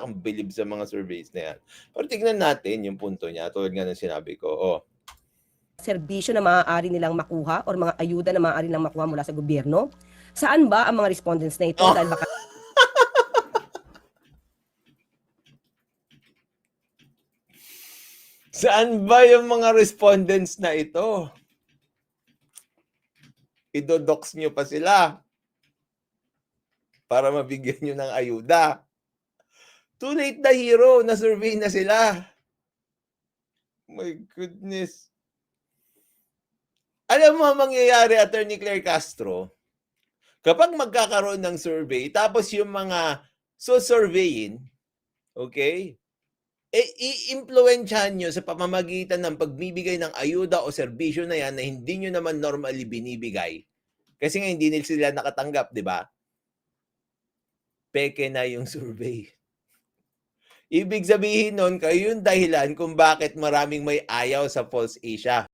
akong bilib sa mga surveys na yan. Pero tignan natin yung punto niya, tulad nga ng sinabi ko. Oh, serbisyo na maaari nilang makuha or mga ayuda na maaari nilang makuha mula sa gobyerno? Saan ba ang mga respondents na ito? Oh. Dahil baka Saan ba yung mga respondents na ito? Idodox nyo pa sila para mabigyan nyo ng ayuda. Too late na hero, na-survey na sila. My goodness. Alam mo ang mangyayari, Attorney Claire Castro, kapag magkakaroon ng survey, tapos yung mga so-surveyin, okay, eh, i-impluensyahan nyo sa pamamagitan ng pagbibigay ng ayuda o serbisyo na yan na hindi nyo naman normally binibigay. Kasi nga hindi nila sila nakatanggap, di ba? Peke na yung survey. Ibig sabihin nun, kayo yung dahilan kung bakit maraming may ayaw sa False Asia.